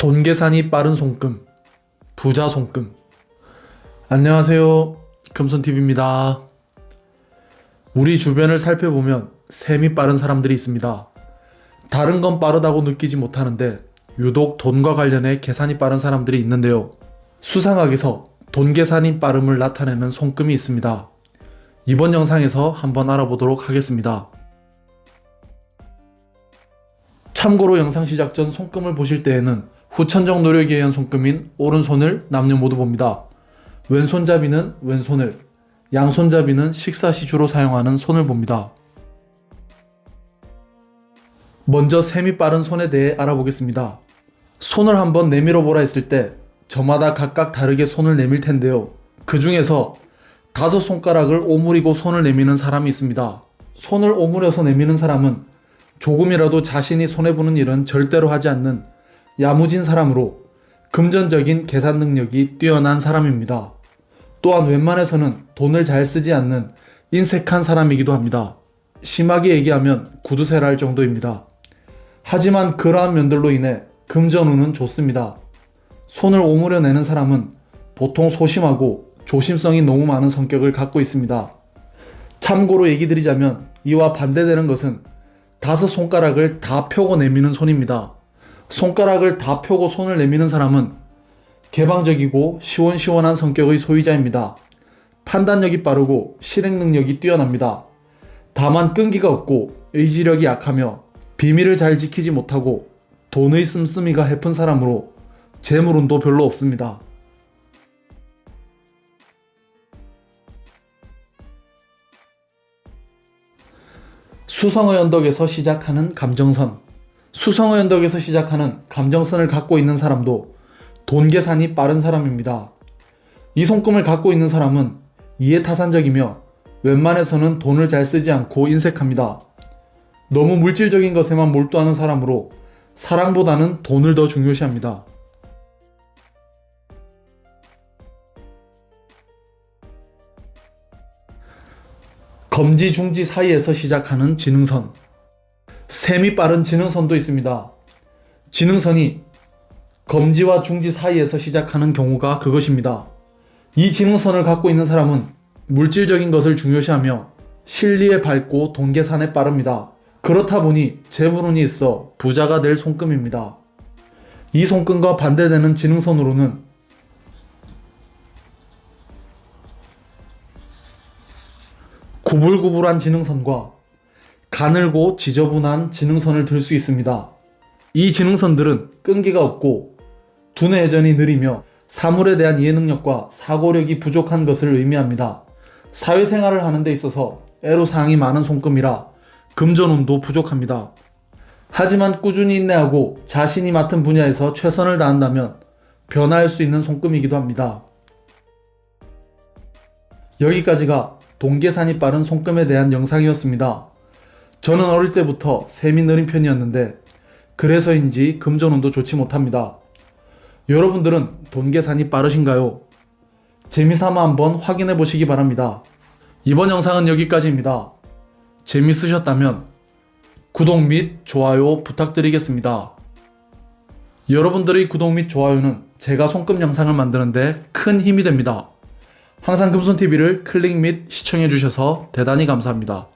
돈 계산이 빠른 손금, 부자 손금. 안녕하세요. 금손TV입니다. 우리 주변을 살펴보면 셈이 빠른 사람들이 있습니다. 다른 건 빠르다고 느끼지 못하는데 유독 돈과 관련해 계산이 빠른 사람들이 있는데요. 수상하게서 돈 계산이 빠름을 나타내는 손금이 있습니다. 이번 영상에서 한번 알아보도록 하겠습니다. 참고로 영상 시작 전 손금을 보실 때에는 후천적 노력에 의한 손금인 오른손을 남녀 모두 봅니다. 왼손잡이는 왼손을, 양손잡이는 식사 시 주로 사용하는 손을 봅니다. 먼저 셈이 빠른 손에 대해 알아보겠습니다. 손을 한번 내밀어 보라 했을 때 저마다 각각 다르게 손을 내밀 텐데요. 그 중에서 다섯 손가락을 오므리고 손을 내미는 사람이 있습니다. 손을 오므려서 내미는 사람은 조금이라도 자신이 손해보는 일은 절대로 하지 않는 야무진 사람으로 금전적인 계산 능력이 뛰어난 사람입니다. 또한 웬만해서는 돈을 잘 쓰지 않는 인색한 사람이기도 합니다. 심하게 얘기하면 구두쇠라 할 정도입니다. 하지만 그러한 면들로 인해 금전운은 좋습니다. 손을 오므려 내는 사람은 보통 소심하고 조심성이 너무 많은 성격을 갖고 있습니다. 참고로 얘기 드리자면 이와 반대되는 것은 다섯 손가락을 다 펴고 내미는 손입니다. 손가락을 다 펴고 손을 내미는 사람은 개방적이고 시원시원한 성격의 소유자입니다. 판단력이 빠르고 실행 능력이 뛰어납니다. 다만 끈기가 없고 의지력이 약하며 비밀을 잘 지키지 못하고 돈의 씀씀이가 해픈 사람으로 재물운도 별로 없습니다. 수성의 언덕에서 시작하는 감정선. 수성의 언덕에서 시작하는 감정선을 갖고 있는 사람도 돈 계산이 빠른 사람입니다. 이 손금을 갖고 있는 사람은 이해타산적이며 웬만해서는 돈을 잘 쓰지 않고 인색합니다. 너무 물질적인 것에만 몰두하는 사람으로 사랑보다는 돈을 더 중요시합니다. 검지 중지 사이에서 시작하는 지능선. 셈이 빠른 지능선도 있습니다. 지능선이 검지와 중지 사이에서 시작하는 경우가 그것입니다. 이 지능선을 갖고 있는 사람은 물질적인 것을 중요시하며 실리에 밝고 돈 계산에 빠릅니다. 그렇다 보니 재물운이 있어 부자가 될 손금입니다. 이 손금과 반대되는 지능선으로는 구불구불한 지능선과 가늘고 지저분한 지능선을 들 수 있습니다. 이 지능선들은 끈기가 없고 두뇌 회전이 느리며 사물에 대한 이해 능력과 사고력이 부족한 것을 의미합니다. 사회생활을 하는 데 있어서 애로사항이 많은 손금이라 금전운도 부족합니다. 하지만 꾸준히 인내하고 자신이 맡은 분야에서 최선을 다한다면 변화할 수 있는 손금이기도 합니다. 여기까지가 동계산이 빠른 손금에 대한 영상이었습니다. 저는 어릴 때부터 셈이 느린 편이었는데 그래서인지 금전운도 좋지 못합니다. 여러분들은 돈 계산이 빠르신가요? 재미삼아 한번 확인해 보시기 바랍니다. 이번 영상은 여기까지입니다. 재밌으셨다면 구독 및 좋아요 부탁드리겠습니다. 여러분들의 구독 및 좋아요는 제가 손금 영상을 만드는데 큰 힘이 됩니다. 항상 금손TV를 클릭 및 시청해 주셔서 대단히 감사합니다.